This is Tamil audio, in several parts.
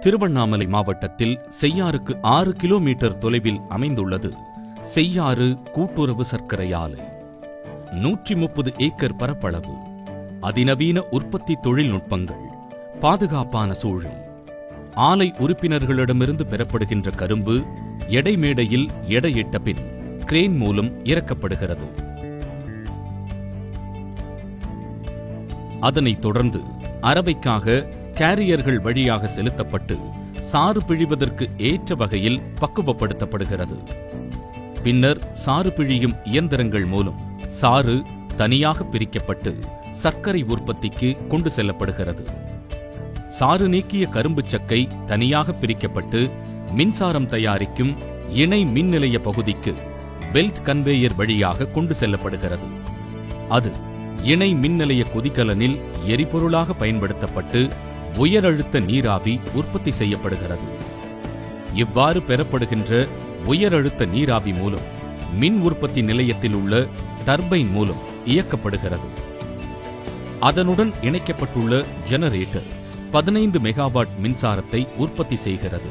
திருவண்ணாமலை மாவட்டத்தில் செய்யாறுக்கு ஆறு கிலோமீட்டர் தொலைவில் அமைந்துள்ளது. செய்யாறு கூட்டுறவு சர்க்கரை ஆலை நூற்றி முப்பது ஏக்கர் பரப்பளவு. அதிநவீன உற்பத்தி தொழில்நுட்பங்கள். பாதுகாப்பான சூழல். ஆலை உறுப்பினர்களிடமிருந்து பெறப்படுகின்ற கரும்பு எடை மேடையில் எடையிட்ட பின் கிரேன் மூலம் இறக்கப்படுகிறது. அதனைத் தொடர்ந்து அரவைக்காக கேரியர்கள் வழியாக செலுத்தப்பட்டு சாறு பிழிவதற்கு ஏற்ற வகையில் பக்குவப்படுத்தப்படுகிறது. பின்னர் சாறு பிழியும் இயந்திரங்கள் மூலம் சாறு தனியாக பிரிக்கப்பட்டு சர்க்கரை உற்பத்திக்கு கொண்டு செல்லப்படுகிறது. சாறு நீக்கிய கரும்புச் சக்கை தனியாக பிரிக்கப்பட்டு மின்சாரம் தயாரிக்கும் இணை மின் நிலைய பகுதிக்கு பெல்ட் கன்வேயர் வழியாக கொண்டு செல்லப்படுகிறது. அது இணை மின் நிலைய எரிபொருளாக பயன்படுத்தப்பட்டு உயரழுத்த நீராவி உற்பத்தி செய்யப்படுகிறது. இவ்வாறு பெறப்படுகின்ற உயரழுத்த நீராவி மூலம் மின் உற்பத்தி நிலையத்தில் உள்ள டர்பைன் மூலம் இயக்கப்படுகிறது. அதனுடன் இணைக்கப்பட்டுள்ள ஜெனரேட்டர் பதினைந்து மெகாவாட் மின்சாரத்தை உற்பத்தி செய்கிறது.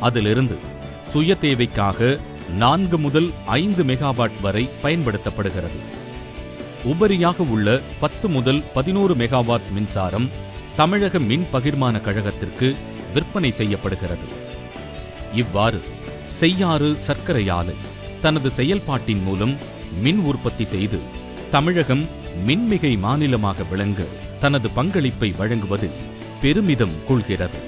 அதிலிருந்து சுய தேவைக்காக நான்கு முதல் ஐந்து மெகாவாட் வரை பயன்படுத்தப்படுகிறது. உபரியாக உள்ள பத்து முதல் பதினோரு மெகாவாட் மின்சாரம் தமிழக மின் பகிர்மான கழகத்திற்கு விற்பனை செய்யப்படுகிறது. இவ்வாறு செய்யாறு சர்க்கரை ஆலை தனது செயல்பாட்டின் மூலம் மின் உற்பத்தி செய்து தமிழகம் மின்மிகை மாநிலமாக விளங்க தனது பங்களிப்பை வழங்குவதில் பெருமிதம் கொள்கிறது.